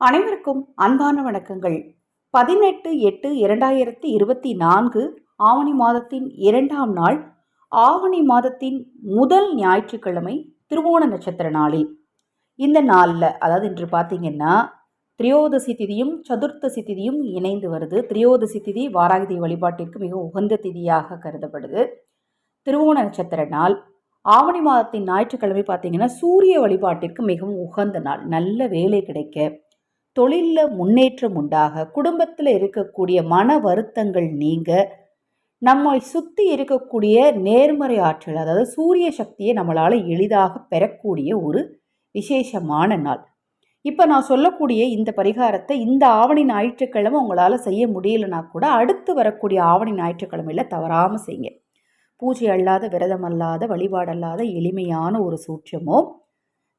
அனைவருக்கும் அன்பான வணக்கங்கள். பதினெட்டு எட்டு இரண்டாயிரத்தி இருபத்தி நான்கு ஆவணி மாதத்தின் இரண்டாம் நாள் ஆவணி மாதத்தின் முதல் ஞாயிற்றுக்கிழமை திருவோண நட்சத்திர நாளில். இந்த நாளில் அதாவது இன்று பார்த்தீங்கன்னா திரியோதசி திதியும் சதுர்த்தசி திதியும் இணைந்து வருது. திரியோதசி திதி வாராகிதி வழிபாட்டிற்கு மிக உகந்த திதியாக கருதப்படுது. திருவோண நட்சத்திர நாள் ஆவணி மாதத்தின் ஞாயிற்றுக்கிழமை பார்த்தீங்கன்னா சூரிய வழிபாட்டிற்கு மிகவும் உகந்த நாள். நல்ல வேலை கிடைக்க தொழிலில் முன்னேற்றம் உண்டாக குடும்பத்தில் இருக்கக்கூடிய மன வருத்தங்கள் நீங்க நம்மை சுற்றி இருக்கக்கூடிய நேர்மறை ஆற்றல் அதாவது சூரிய சக்தியை நம்மளால் எளிதாக பெறக்கூடிய ஒரு விசேஷமான நாள். இப்போ நான் சொல்லக்கூடிய இந்த பரிகாரத்தை இந்த ஆவணி ஞாயிற்றுக்கிழமை உங்களால் செய்ய முடியலனா கூட அடுத்து வரக்கூடிய ஆவணி ஞாயிற்றுக்கிழமையில் தவறாமல் செய்யுங்க. பூஜை அல்லாத விரதம் அல்லாத வழிபாடல்லாத எளிமையான ஒரு சூட்சமோ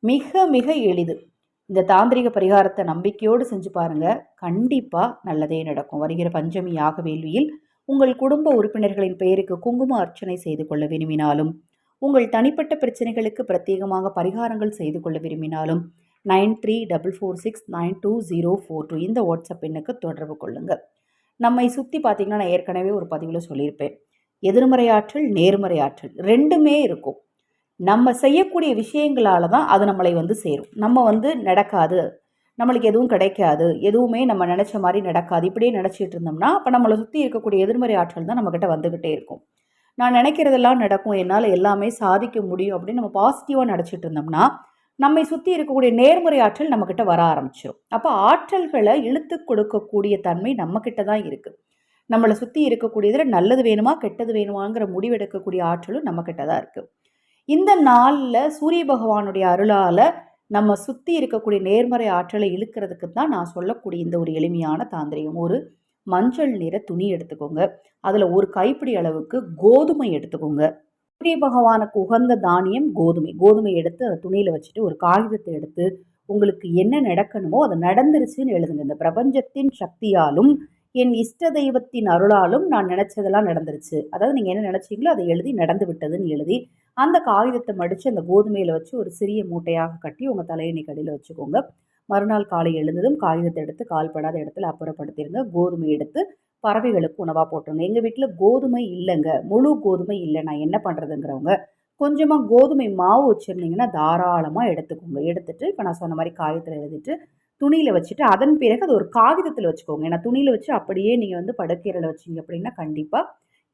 மிக மிக எளிது. இந்த தாந்திரிக பரிகாரத்தை நம்பிக்கையோடு செஞ்சு பாருங்கள் கண்டிப்பாக நல்லதே நடக்கும். வருகிற பஞ்சமி யாக வேள்வியில் உங்கள் குடும்ப உறுப்பினர்களின் பெயருக்கு குங்கும அர்ச்சனை செய்து கொள்ள விரும்பினாலும் உங்கள் தனிப்பட்ட பிரச்சனைகளுக்கு பிரத்யேகமாக பரிகாரங்கள் செய்து கொள்ள விரும்பினாலும் nine three double four six nine two zero four two இந்த வாட்ஸ்அப் எண்ணுக்கு தொடர்பு கொள்ளுங்கள் நம்மை சுற்றி பார்த்திங்கன்னா நான் ஏற்கனவே ஒரு பதிவில் சொல்லியிருப்பேன். எதிர்மறை ஆற்றல் நேர்மறை ஆற்றல் ரெண்டுமே இருக்கும். நம்ம செய்யக்கூடிய விஷயங்களால தான் அது நம்மளை வந்து சேரும். நம்ம வந்து நடக்காது. நம்மளுக்கு எதுவும் கிடைக்காது. எதுவுமே நம்ம நினச்ச மாதிரி நடக்காது. இப்படியே நினச்சிட்டு இருந்தோம்னா அப்போ நம்மளை சுற்றி இருக்கக்கூடிய எதிர்மறை ஆற்றல் தான் நம்மக்கிட்ட வந்துக்கிட்டே இருக்கும். நான் நினைக்கிறதெல்லாம் நடக்கும். என்னால் எல்லாமே சாதிக்க முடியும் அப்படின்னு நம்ம பாசிட்டிவாக நினச்சிட்டு இருந்தோம்னா நம்மை சுற்றி இருக்கக்கூடிய நேர்முறை ஆற்றல் நம்மக்கிட்ட வர ஆரம்பிச்சிடும் அப்போ ஆற்றல்களை இழுத்து கொடுக்கக்கூடிய தன்மை நம்மக்கிட்ட தான் இருக்குது நம்மளை சுற்றி இருக்கக்கூடியதில் நல்லது வேணுமா கெட்டது வேணுமாங்கிற முடிவெடுக்கக்கூடிய ஆற்றலும் நம்மக்கிட்ட தான் இருக்குது இந்த நாளில் சூரிய பகவானுடைய அருளால் நம்ம சுற்றி இருக்கக்கூடிய நேர்மறை ஆற்றலை இழுக்கிறதுக்கு தான் நான் சொல்லக்கூடிய இந்த ஒரு எளிமையான தாந்திரியம். ஒரு மஞ்சள் நிற துணி எடுத்துக்கோங்க. அதில் ஒரு கைப்பிடி அளவுக்கு கோதுமை எடுத்துக்கோங்க. சூரிய பகவானுக்கு உகந்த தானியம் கோதுமை. கோதுமை எடுத்து அதை துணியில் வச்சுட்டு ஒரு காகிதத்தை எடுத்து உங்களுக்கு என்ன நடக்கணுமோ அது நடந்துருச்சுன்னு எழுதுங்க. இந்த பிரபஞ்சத்தின் சக்தியாலும் என் இஷ்ட தெய்வத்தின் அருளாலும் நான் நினச்சதெல்லாம் நடந்துருச்சு. அதாவது நீங்கள் என்ன நினச்சிங்களோ அதை எழுதி நடந்து விட்டதுன்னு எழுதி அந்த காகிதத்தை மடித்து அந்த கோதுமையில் வச்சு ஒரு சிறிய மூட்டையாக கட்டி உங்கள் தலையணி கடையில் வச்சுக்கோங்க. மறுநாள் காலை எழுந்ததும் காகிதத்தை எடுத்து கால்படாத இடத்துல அப்புறப்படுத்திடுங்க கோதுமை எடுத்து பறவைகளுக்கு உணவாக போட்டுருங்க. எங்கள் வீட்டில் கோதுமை இல்லைங்க. முழு கோதுமை இல்லை. நான் என்ன பண்ணுறதுங்கிறவங்க கொஞ்சமாக கோதுமை மாவு வச்சுருந்தீங்கன்னா தாராளமாக எடுத்துக்கோங்க. எடுத்துகிட்டு இப்போ நான் சொன்ன மாதிரி காகிதத்தில் எழுதிட்டு துணியில் வச்சுட்டு அதன் பிறகு அது ஒரு காகிதத்தில் வச்சுக்கோங்க. ஏன்னா துணியில் வச்சு அப்படியே நீங்கள் வந்து படுக்கையில் வச்சிங்க அப்படின்னா கண்டிப்பாக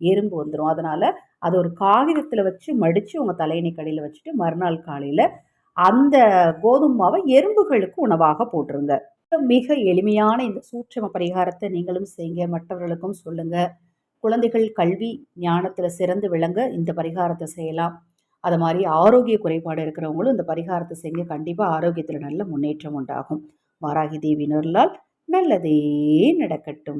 எறும்பு வந்துடும் அதனால் அதை ஒரு காகிதத்தில் வச்சு மடித்து உங்கள் தலையணை கடையில் வச்சுட்டு மறுநாள் காலையில் அந்த கோதுமை மாவை எறும்புகளுக்கு உணவாக போட்டுருங்க. மிக எளிமையான இந்த சூட்சம பரிகாரத்தை நீங்களும் செய்யுங்க. மற்றவர்களுக்கும் சொல்லுங்கள் குழந்தைகள் கல்வி ஞானத்தில் சிறந்து விளங்க இந்த பரிகாரத்தை செய்யலாம். அது மாதிரி ஆரோக்கிய குறைபாடு இருக்கிறவங்களும் இந்த பரிகாரத்தை செய்ய கண்டிப்பாக ஆரோக்கியத்தில் நல்ல முன்னேற்றம் உண்டாகும். வாராகி தேவி நொருளால் நல்லதே நடக்கட்டும்.